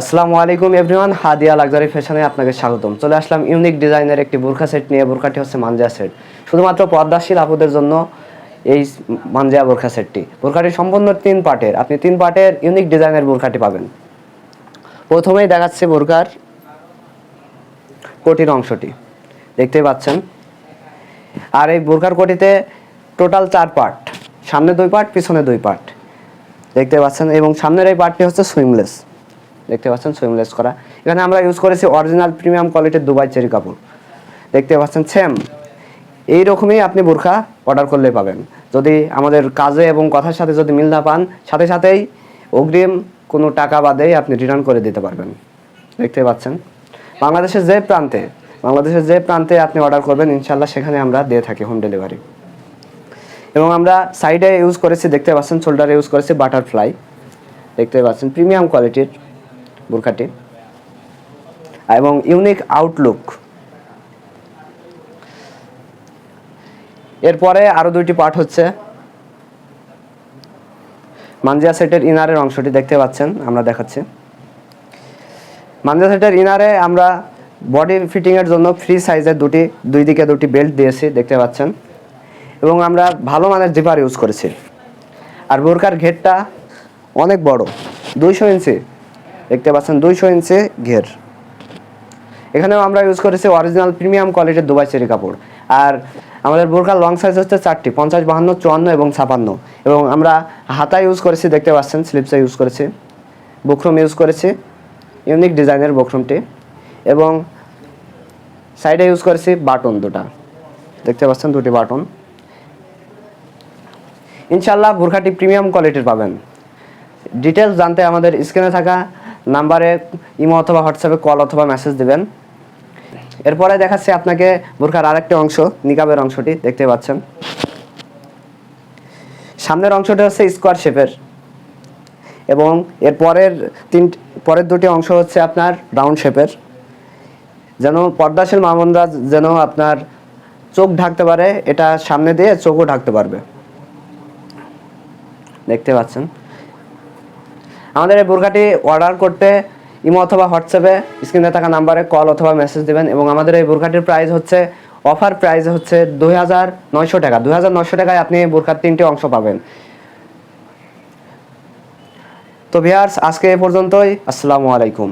আসসালামু আলাইকুম এভরিওয়ান, হাদিয়া লাক্সারি ফ্যাশনে আপনাকে স্বাগতম। চলে আসলাম ইউনিক ডিজাইনের একটি বোরখা সেট নিয়ে, বোরখাটি হচ্ছে মানজা সেট। শুধুমাত্র পর্দাশীল আপুদের জন্য এই মানজা বোরখা সেটটি। বোরখাটি সম্পূর্ণ তিন পার্টের। আপনি তিন পার্টের ইউনিক ডিজাইনের বোরখাটি পাবেন। প্রথমেই দেখাচ্ছে বোরখার কোটির অংশটি। দেখতেই পাচ্ছেন। আর এই বোরখার কোটিতে টোটাল চার পার্ট। সামনে দুই পার্ট, পিছনে দুই পার্ট। দেখতে পাচ্ছেন। এবং সামনের এই পার্টটি হচ্ছে সুইমলেস। দেখতে পাচ্ছেন সুইমলেস করা। এখানে আমরা ইউজ করেছি অরিজিনাল প্রিমিয়াম কোয়ালিটির দুবাই চেরি কাপড়। দেখতে পাচ্ছেন সেম এই রকমই আপনি বোরখা অর্ডার করলে পাবেন। যদি আমাদের কাজে এবং কথার সাথে যদি মিল না পান, সাথে সাথেই অগ্রিম কোনো টাকা বাদেই আপনি রিটার্ন করে দিতে পারবেন। দেখতে পাচ্ছেন? বাংলাদেশের যে প্রান্তে, বাংলাদেশের যে প্রান্তে আপনি অর্ডার করবেন ইনশাল্লাহ সেখানে আমরা দিয়ে থাকি হোম ডেলিভারি এবং আমরা সাইডে ইউজ করেছি, দেখতে পাচ্ছেন শোল্ডারে ইউজ করেছি বাটারফ্লাই দেখতে পাচ্ছেন প্রিমিয়াম কোয়ালিটির বোরখাটি, এবং ইউনিক আউটলুক এরপরে আরও দুইটি পার্ট হচ্ছে। মানজিয়া সেটের ইনারের অংশটি দেখতে পাচ্ছেন, আমরা দেখাচ্ছি। মানজিয়া সেটের ইনারে আমরা বডি ফিটিংয়ের জন্য ফ্রি সাইজের দুটি, দুই দিকে দুটি বেল্ট দিয়েছি, দেখতে পাচ্ছেন। এবং আমরা ভালো মানের জিপার ইউজ করেছি। আর বোরকার ঘেরটা অনেক বড়, দুইশো ইঞ্চি। দেখতে পাচ্ছেন দুইশো ইঞ্চি ঘের। এখানেও আমরা ইউজ করেছি অরিজিনাল প্রিমিয়াম কোয়ালিটির দুবাই চেরি কাপড়। আর আমাদের বোরকার লং সাইজ হচ্ছে চারটি, পঞ্চাশ, বাহান্ন, চুয়ান্ন এবং ছাপান্ন। এবং আমরা হাতা ইউজ করেছি, দেখতে পাচ্ছেন স্লিপসে ইউজ করেছি। বুকরুম ইউজ করেছি ইউনিক ডিজাইনের বুকরুমটি। এবং সাইডে ইউজ করেছি বাটন দুটা। দেখতে পাচ্ছেন দুটি বাটন। ইনশাল্লাহ বোরখাটি প্রিমিয়াম কোয়ালিটির পাবেন। ডিটেলস জানতে আমাদের স্ক্রিনে থাকা নাম্বারে ইমো অথবা হোয়াটসঅ্যাপে কল অথবা মেসেজ দেবেন। এরপরে দেখাচ্ছি আপনাকে বোরখার আরেকটি অংশ, নিকাবের অংশটি, দেখতে পাচ্ছেন। সামনের অংশটা হচ্ছে স্কোয়ার শেপের। এবং এর পরের তিন, পরের দুটি অংশ হচ্ছে আপনার রাউন্ড শেপের। যেন পর্দাশীল মামুনরা যেন আপনার চোখ ঢাকতে পারে, এটা সামনে দিয়ে চোখও ঢাকতে পারবে। দেখতে পাচ্ছেন? আমাদের এই বোরখাটি অর্ডার করতে ইমো অথবা হোয়াটসঅ্যাপে স্ক্রিনে থাকা নাম্বারে কল অথবা মেসেজ দেবেন এবং আমাদের এই বোরখাটির প্রাইস হচ্ছে অফার প্রাইস হচ্ছে দুই হাজার নয়শো টাকা। দুই হাজার নয়শো টাকায় আপনি বোরখার তিনটি অংশ পাবেন। তো ভিয়ার্স আজকে এ পর্যন্তই। আসসালামু আলাইকুম।